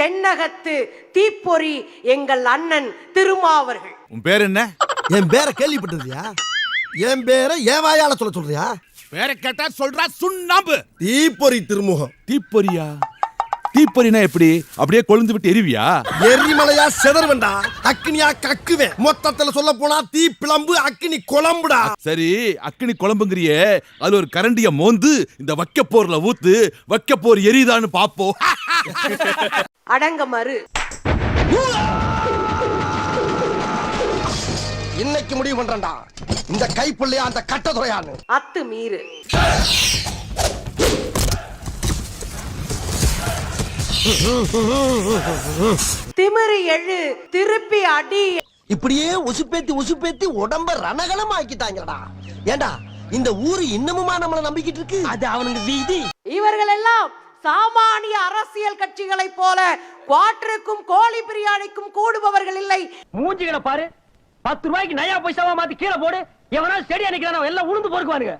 தென்னகத்து தீப்பொறி எங்கள் அண்ணன் திருமாவர்கள். உன் பேர் என்ன? என் பேரை கேள்விப்பட்டிருக்கியா? என் பேரை ஏன் வாயால சொல்ல சொல்றியா? பேரை கேட்டா சொல்றா சுண்ணாம்பு. தீப்பொறி திருமுகம். தீப்பொறியா? தீப்பொறினா எப்படி? அப்படியே கொழுந்து விட்டு எரிவியா? எரிமலையா செதறுவண்டா அக்னியா கக்குவேன். மொத்தத்துல சொல்ல போனா தீ பிளம்பு அக்னி குழம்புடா. சரி அக்கினி குழம்புங்கிறியே. அது ஒரு கரண்டிய மோந்து இந்த வக்கப்போர்ல ஊத்து வக்கப்போர் எரியுதான்னு பாப்போம். அடங்க மறு இன்னைக்கு முடிவு பண்றேன்டா. இந்த கைப்புள்ளையா அந்த கட்டதுறையான்னு அத்து மீறு. திமிரு எழு திருப்பி அடி. இப்படியே உசுப்பேத்தி உசுப்பேத்தி உடம்ப ரணகலம் ஆக்கிட்டாங்கடா ஏண்டா இந்த ஊரு இன்னமுமா நம்மள நம்பிக்கிட்டு இருக்கு? அது அவனுக்கு வீதி. இவர்கள் எல்லாம் சாமானிய அரசியல் கட்சிகளைப் போல குவாட்டருக்கும் கோழி பிரியாணிக்கும் கூடுபவர்கள் இல்லை. மூஞ்சிகளை பாரு. பத்து ரூபாய்க்கு நயா பைசாவா மாத்தி கீழே போடு. எவனா செடி அணைக்கிறான் எல்லாம் உளுந்து பொறுக்குவானுங்க.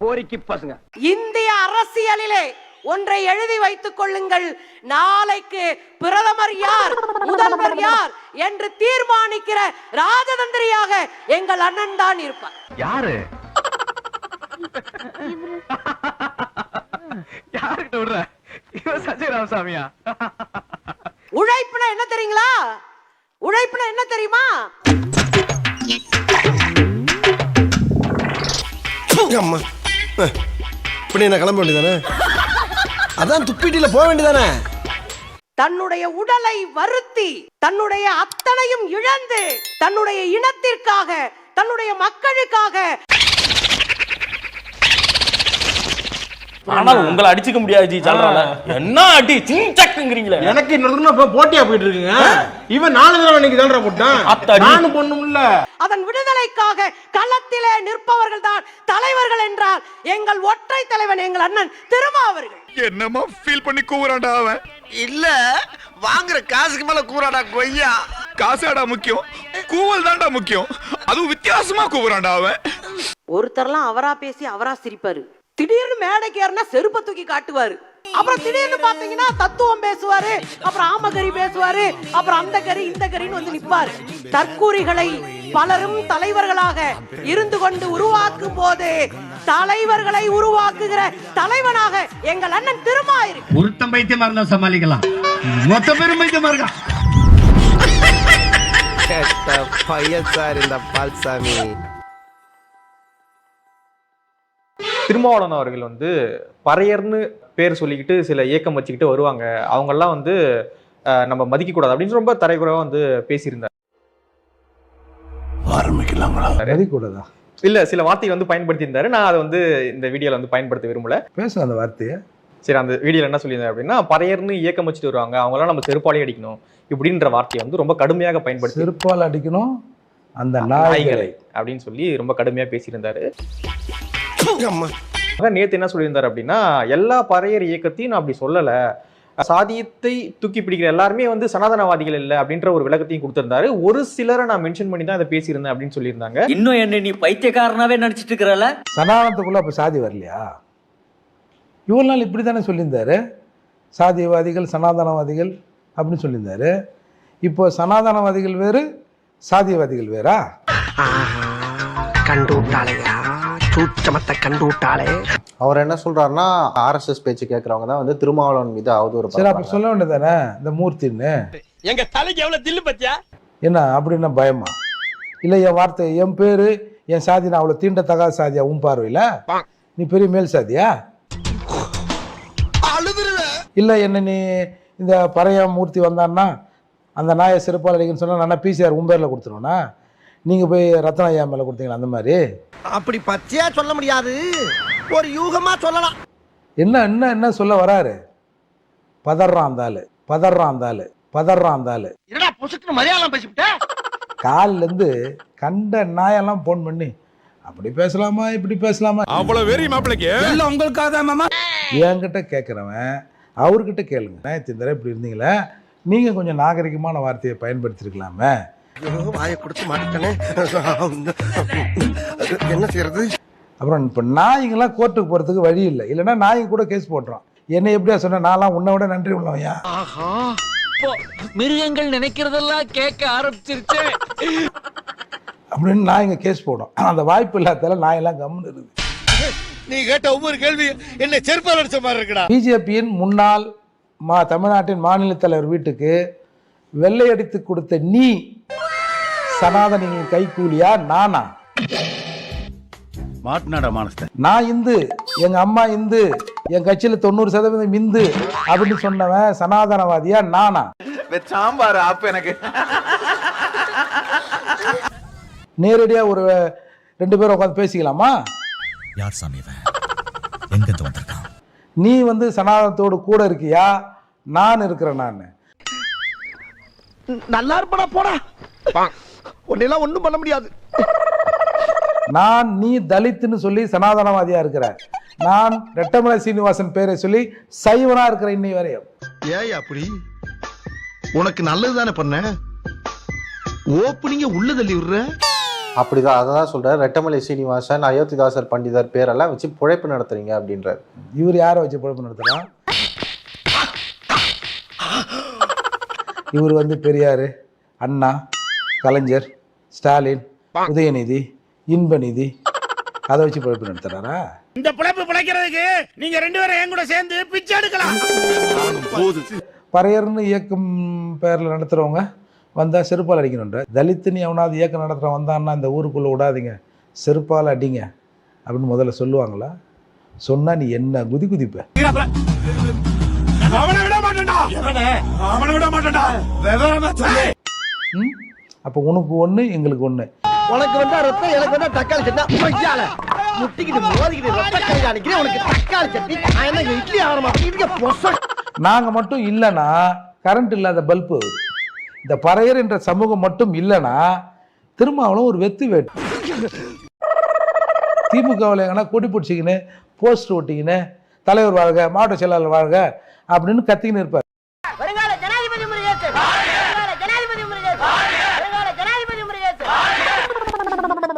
போரிக்கு பசங்க. இந்திய அரசியலிலே ஒன்றை எழுதி வைத்துக் கொள்ளுங்கள். நாளைக்கு பிரதமர் யார் முதல்வர் யார் என்று தீர்மானிக்கிற ராஜதந்திரியாக எங்கள் அண்ணன் தான் இருப்பார். யாரு? யாருக்கிட்ட விடுற? சஞ்சய் ராமசாமியா? உழைப்புனா என்ன தெரியுங்களா? உழைப்புனா என்ன தெரியுமா? அம்மா. இப்படி என்ன கிளம்ப வேண்டியதானே? அதான் துப்பிட்டில போக வேண்டியதானே? தன்னுடைய உடலை வருத்தி தன்னுடைய அத்தனையும் இழந்து தன்னுடைய இனத்திற்காக தன்னுடைய மக்களுக்காக ஆனால் உங்களை அடிச்சுக்க முடியாது ஜி சொல்றாங்க என்ன அடி சிங்சக்குங்கிறீங்களே எனக்கு இன்னொரு போட்டியா போயிட்டு இருக்குங்க. இவன் நாலு தடவை இன்னைக்கு தான்டா போட்டான். நானும் பொண்ணுமில்ல அதன் விடுதலைக்காக களத்திலே நிற்பவர்கள் தான் தலைவர்கள் என்றால் எங்கள் ஒற்றை தலைவன் எங்கள் அண்ணன் திருமாவர்கள் என்னமா ஃபீல் பண்ணி கூவுறான்டா அவன். இல்ல வாங்குற காசுக்கு மேல கூறாடா கொய்யா. காசாடா முக்கியம் கூவல் தான்டா முக்கியம். அதுவும் வித்தியாசமா கூவுறான்டா அவன். ஒருத்தர்லாம் அவரா பேசி அவரா சிரிப்பாரு. திடீர்னு மேடைக்கு ஏறினா செருப்பை தூக்கி காட்டுவாரு. அப்புறம் திடீர்னு பாத்தீங்கன்னா தத்துவம் பேசுவாரு அப்புறம் ஆமகரி பேசுவாரு அப்புறம் அந்த கறி இந்த கறின்னு வந்து நிப்பாரு. தற்கூரிகளை பலரும் தலைவர்களாக இருந்து கொண்டு உருவாக்கும் போது தலைவர்களை உருவாக்குகிற தலைவனாக எங்கள் அண்ணன் திருமா இருக்கு ஒருத்தன் பைத்தியமா இருந்தா சமாளிக்கலாம். மொத்த பேரும் பைத்தியமா இருக்கான் பையன் சார் இந்த பால்சாமி. திருமாவளவன் அவர்கள் வந்து பறையர்னு பேர் சொல்லிக்கிட்டு சில இயக்கம் வச்சுக்கிட்டு வருவாங்க. அவங்கெல்லாம் வந்து நம்ம மதிக்க கூடாது அப்படின்னு ரொம்ப தரைக்குறைவா வந்து பேசியிருந்தார். மதிக்கூடாதா இல்ல சில வார்த்தைகள் வந்து பயன்படுத்தியிருந்தாரு. நான் அதை வந்து இந்த வீடியோல வந்து பயன்படுத்த விரும்பல. பேசுங்க அந்த வார்த்தையை. சரி அந்த வீடியோல என்ன சொல்லியிருந்தாரு அப்படின்னா பறையர்னு இயக்கம் வச்சுட்டு வருவாங்க. அவங்களாம் நம்ம செருப்பாலே அடிக்கணும் இப்படின்ற வார்த்தையை வந்து ரொம்ப கடுமையாக பயன்படுத்தி செருப்பால் அடிக்கணும் அந்த நாய்களை நாய்களை. அப்படின்னு சொல்லி ரொம்ப கடுமையா பேசியிருந்தாரு. அம்மா. நேத்து என்ன சொல்லியிருந்தாரு அப்படின்னா எல்லா பறையர் இயக்கத்தையும் நான் அப்படி சொல்லல. சாதியத்தை தூக்கி பிடிக்கிற எல்லாருமே வந்து சனாதனவாதிகள் இல்லை அப்படின்ற ஒரு விளக்கத்தையும் கொடுத்திருந்தாரு. ஒரு சிலரை நான் மென்ஷன் பண்ணி தான் அதை பேசியிருந்தேன் அப்படின்னு சொல்லியிருந்தாங்க. இன்னும் என்ன நீ பைத்தியக்காரனாவே நடிச்சிட்டு இருக்கிறல சனாதனத்துக்குள்ள அப்போ சாதி வரலையா? இவ்வளோ நாள் இப்படி தானே சொல்லியிருந்தாரு. சாதியவாதிகள் சனாதனவாதிகள் அப்படின்னு சொல்லியிருந்தாரு. இப்போ சனாதனவாதிகள் வேறு சாதியவாதிகள் வேறா? கண்டு விட்டாளையா சூச்சமத்தை கண்டு விட்டாளே அவர் என்ன சொல்றாருன்னா ஆர்எஸ்எஸ் பேச்சு கேட்கறவங்க தான் வந்து திருமாவளவன் மீது அவதூறு சரி அப்போ. சொல்ல வேண்டியதானே இந்த மூர்த்தின்னு. எங்க தலைக்கு எவ்வளவு தில்லு பத்தியா? என்ன அப்படின்னா பயமா? இல்லை என் வார்த்தை என் பேர் என் சாதி நான் அவ்வளோ தீண்டத்தகாத சாதியா உன் பார்வையில்? நீ பெரிய மேல் சாதியா? இல்லை என்ன நீ இந்த பறைய மூர்த்தி வந்தான்னா அந்த நாயை சிறப்பால் அடிக்கணும்னு சொன்னால் நான் பிசிஆர் உம்பேரில் கொடுத்துருவேண்ணா நீங்கள் போய் ரத்ன ஐயா மேலே கொடுத்தீங்களா அந்த மாதிரி? அப்படி பச்சையா சொல்ல முடியாது. ஒரு யூகமா சொல்லலாம். என்ன என்ன என்ன சொல்ல வராரு? பதறான் ஆளு பதறான் ஆளு பதறான் ஆளு என்னடா புசுக்குன்னு மலையாளம் பேசிவிட்ட? காலிலேருந்து கண்ட நாயெல்லாம் ஃபோன் பண்ணி அப்படி பேசலாமா இப்படி பேசலாமா? அவ்வளவு வெறி மாப்பிளைக்கு. எல்லாம் உங்களுக்காக தான் மாமா. என்கிட்ட கேட்குறவன் அவர்கிட்ட கேளுங்க. நியாயத்திந்தர இப்படி இருந்தீங்களே நீங்கள் கொஞ்சம் நாகரிகமான வார்த்தையை பயன்படுத்திருக்கலாமே. ஐயோ, வாயை கொடுத்து மாட்டேனே என்ன செய்யறது? அப்புறம் இப்போ நாய்ங்கெல்லாம் கோர்ட்டுக்கு போகிறதுக்கு வழி இல்லை. இல்லைன்னா நாய்ங்க கூட கேஸ் போட்டுரும். என்னை எப்படியா சொன்ன நான்லாம் உன்னை விட நன்றி உள்ளவையா ஆஹா. இப்போ மிருகங்கள் நினைக்கிறதெல்லாம் கேட்க ஆரம்பிச்சிருச்சு. அப்படின்னு நான் இங்கே கேஸ் போடும். அந்த வாய்ப்பு இல்லாதால நான் எல்லாம் கம்முன்னு இருக்குது. நீ கேட்ட ஒவ்வொரு கேள்வி என்ன செருப்பால் அடிச்ச மாதிரி இருக்குடா. பிஜேபியின் முன்னாள் மா தமிழ்நாட்டின் மாநில தலைவர் வீட்டுக்கு வெள்ளை அடித்து கொடுத்த நீ சனாதனிகளின் கைக்கூலியா நானா? மாட்டினாடா மானஸ்த நான் இந்து எங்க அம்மா இந்து என் கட்சியில தொண்ணூறு சதவீதம் இந்து அப்படின்னு சொன்னவன் சனாதனவாதியா நானா? சாம்பார் அப்ப எனக்கு. நேரடியா ஒரு ரெண்டு பேரும் உட்காந்து பேசிக்கலாமா? யார் சாமி நீ வந்து சனாதனத்தோடு கூட இருக்கியா? நான் இருக்கிறேன் நான். நல்லா இருப்படா போடா. உன்னெல்லாம் ஒண்ணும் பண்ண முடியாது. நான் நீ தலித்துன்னு சொல்லி சனாதனவாதியா இருக்கிற. நான் ரெட்டமலை சீனிவாசன் பேரை சொல்லி சைவனா இருக்கிற இன்னை வரையும். ஏய் அப்படி உனக்கு நல்லது தானே பண்ண? ஓப்பனிங்க உள்ள தள்ளி விடுற? அப்படிதான் அதை தான் சொல்றாரு ரெட்டமலை சீனிவாசன் அயோத்திதாசர் பண்டிதர் பேரெல்லாம் வச்சு பிழைப்பு நடத்துறீங்க அப்படின்றாரு. இவர் யாரை வச்சு பொழப்பு நடத்துறான் இவர் வந்து பெரியார் அண்ணா. கலைஞர் ஸ்டாலின் உதயநிதி இன்பநிதி அதை வச்சு பொழப்பு நடத்துறாரா? இந்த பிழைப்பு பிழைக்கிறதுக்கு நீங்க ரெண்டு பேரும் என் கூட சேர்ந்து பிச்சை எடுக்கலாம். பறையர்னு இயக்கம் பேரில் நடத்துகிறவங்க வந்தால் செருப்பால் அடிக்கணுன்ற தலித்துன்னு எவனாவது இயக்கம் நடத்துகிறவன் வந்தான்னா இந்த ஊருக்குள்ளே விடாதீங்க. செருப்பால் அடிங்க அப்படின்னு முதல்ல சொல்லுவாங்களா? சொன்னால் நீ என்ன குதி குதிப்ப? அவனை விட மாட்டேன்டா. அவனை விட மாட்டேன்டா. அப்போ உனக்கு ஒன்று எங்களுக்கு ஒன்று உனக்கு வந்தா ரத்தம் எனக்கு வந்தா தக்காளி சட்னி. கொய்யால முட்டிக்கிட்டு மோதிக்கிட்டு ரத்த கை காணிக்கிறேன் உனக்கு தக்காளி சட்னி. நான் இட்லி மாதிரி பொச நாங்கள் மட்டும் இல்லைன்னா கரண்ட் இல்லாத பல்பு இந்த பறையர் என்ற சமூகம் மட்டும் இல்லைன்னா திருமாவளம் ஒரு வெத்து வேட்டு. திமுகவில் எங்கன்னா கொடி பிடிச்சிக்கின்னு போஸ்டர் ஒட்டிக்கின்னு தலைவர் வாழ்க மாவட்ட செயலாளர் வாழ்க அப்படின்னு கத்திக்கின்னு இருப்பார்.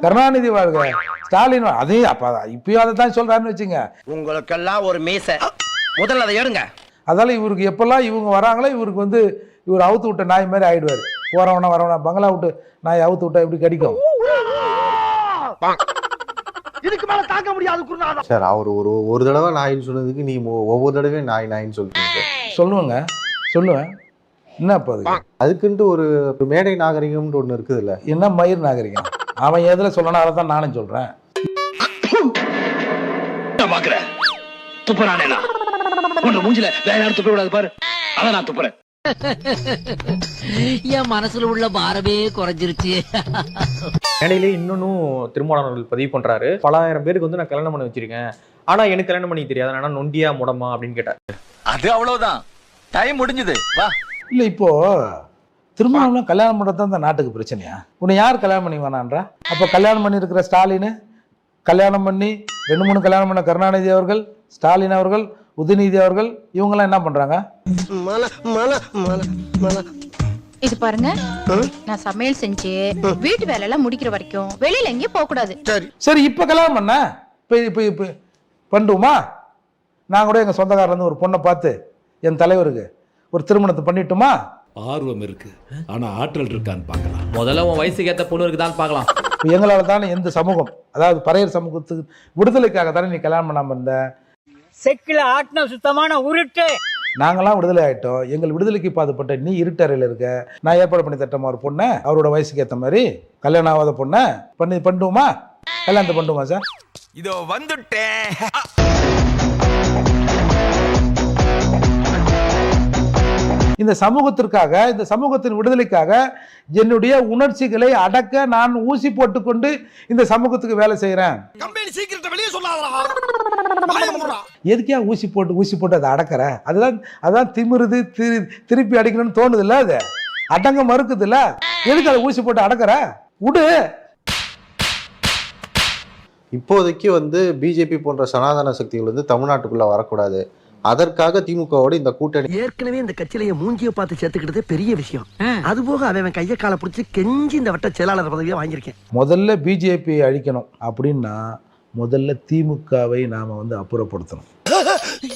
கருணாநிதி வாழ்க. ஸ்டாலின். அதையும் அப்போ இப்பயும் அதை தான் சொல்கிறாருன்னு வச்சுங்க. உங்களுக்கெல்லாம் ஒரு மீசை. முதல்ல அதை எடுங்க. அதால இவருக்கு எப்பெல்லாம் இவங்க வராங்களோ இவருக்கு வந்து இவர் அவுத்து விட்ட நாய் மாதிரி ஆயிடுவார். போறவனா வரவனா பங்களா விட்டு நாய் அவுத்து விட்டா எப்படி கடிக்கும்? இதுக்கு மேல தாங்க முடியாது குருநாதா சார் அவர் ஒரு ஒரு தடவை நாயின்னு சொன்னதுக்கு நீ ஒ- ஒவ்வொரு தடவையும் நாய் நாயின்னு சொல்றீங்க. சொல்லுவேங்க. சொல்லுவேன். என்ன அப்போ அது? அதுக்குன்ட்டு ஒரு ஒரு மேடை நாகரிகம்னு ஒன்று இருக்குதுல்ல. என்ன மயிர் நாகரிகம்? அவன் எதில் சொல்லணும் அதை தான் நானும் சொல்கிறேன் பாக்குறேன் துப்புறானேனா உன்னை மூஞ்சில வேற யாரும் துப்ப விடாது பாரு. அதான் நான் துப்புறேன். என் மனசுல உள்ள பாரமே குறைஞ்சிருச்சு. மேடையிலே இன்னொன்னும் திருமாவளவர்கள் பதிவு பண்றாரு. பல ஆயிரம் பேருக்கு வந்து நான் கல்யாணம் பண்ணி வச்சிருக்கேன். ஆனா எனக்கு கல்யாணம் பண்ணி தெரியாது. ஆனா நொண்டியா முடமா அப்படின்னு கேட்டார். அது அவ்வளவுதான். டைம் முடிஞ்சது. வா. இல்லை இப்போ திருமணம் கல்யாணம் பண்ணுறது தான் இந்த நாட்டுக்கு பிரச்சனையா? உன்னை யார் கல்யாணம் பண்ணி வேணான்றா அப்போ கல்யாணம் பண்ணியிருக்கிற ஸ்டாலின் கல்யாணம் பண்ணி ரெண்டு மூணு கல்யாணம் பண்ண கருணாநிதி அவர்கள் ஸ்டாலின் அவர்கள் உதயநிதி அவர்கள் இவங்கெல்லாம் என்ன பண்ணுறாங்க இது பாருங்க நான் சமையல் செஞ்சு வீட்டு வேலை எல்லாம் முடிக்கிற வரைக்கும் வெளியில எங்கேயும் போக கூடாது. சரி. இப்போ கல்யாணம் பண்ண? இப்போ இப்போ இப்போ பண்ணுவோமா? நான் கூட எங்கள் சொந்தக்காரர்லேருந்து ஒரு பொண்ணை பார்த்து என் தலைவருக்கு ஒரு திருமணத்தை பண்ணிட்டுமா? ஆர்வம் இருக்கு. ஆனா ஆற்றல் இருக்கான்னு பார்க்கலாம். முதல்ல உன் வயசுக்கு ஏத்த பொண்ணு இருக்குதான்னு பார்க்கலாம். எங்களால் தானே எந்த சமூகம் அதாவது பறையர் சமூகத்துக்கு விடுதலைக்காக தானே நீ கல்யாணம் பண்ணாமல் இருந்த? செக்கில ஆட்டின சுத்தமான உருட்டு. நாங்களாம் விடுதலை ஆயிட்டோம். எங்கள் விடுதலைக்கு பாதுபட்ட நீ இருட்டறையில் இருக்க. நான் ஏற்பாடு பண்ணி தட்டமா ஒரு பொண்ணை அவரோட வயசுக்கு ஏற்ற மாதிரி கல்யாணம் ஆகாத பொண்ணை பண்ணி பண்ணுவோமா? கல்யாணத்தை பண்ணுவோமா சார்? இதோ வந்துட்டேன். இந்த சமூகத்திற்காக இந்த சமூகத்தின் விடுதலைக்காக என்னுடைய உணர்ச்சிகளை அடக்க நான் ஊசி போட்டுக்கொண்டு இந்த சமூகத்துக்கு வேலை செய்கிறேன். எதுக்கே ஊசி போட்டு ஊசி போட்டு அதை அடக்கிற? அதுதான் அதான் திமிருது திரு திருப்பி அடிக்கணும்னு தோணுது இல்ல அது? அடங்க மறுக்குது இல்ல எதுக்கு அதை ஊசி போட்டு அடக்கிற? விடு இப்போதைக்கு வந்து பிஜேபி போன்ற சனாதன சக்திகள் வந்து தமிழ்நாட்டுக்குள்ள வரக்கூடாது. அதற்காக திமுகவோட இந்த கூட்டணி ஏற்கனவே இந்த கட்சியில என் மூஞ்சிய பார்த்து சேர்த்துக்கிட்டதே பெரிய விஷயம். அது போக அவன் கைய காலை பிடிச்சி கெஞ்சி இந்த வட்ட செயலாளர் பதவியை வாங்கியிருக்கேன். முதல்ல பிஜேபியை அழிக்கணும் அப்படின்னா முதல்ல திமுகவை நாம வந்து அப்புறப்படுத்தணும்.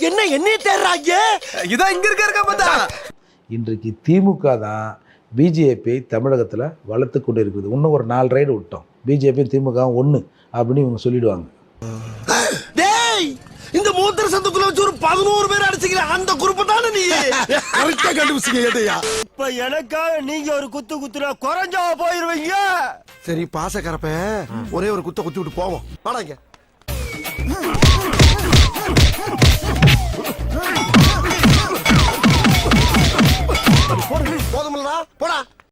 என்ன என்னைய தேடுறாங்க இதான் இங்க இருக்க இருக்க பார்த்தா. இன்றைக்கு திமுக தான் பிஜேபியை தமிழகத்தில் வளர்த்து கொண்டு இருக்குது இன்னும் ஒரு நாலு ரைடு விட்டோம். பிஜேபி திமுக ஒன்று அப்படின்னு இவங்க சொல்லிடுவாங்க. இந்த மூத்திர சத்துக்குள்ள வச்சு ஒரு பதினோரு பேர் அடிச்சுக்கிற அந்த குறிப்பு தானே நீ? கரெக்டா கண்டுபிடிச்சிங்க எதையா இப்ப எனக்காக நீங்க ஒரு குத்து குத்துனா குறைஞ்சா போயிருவீங்க. சரி பாசக்கரப்ப ஒரே ஒரு குத்த குத்தி விட்டு போவோம். வாடாங்க போதுமில்லடா போடா.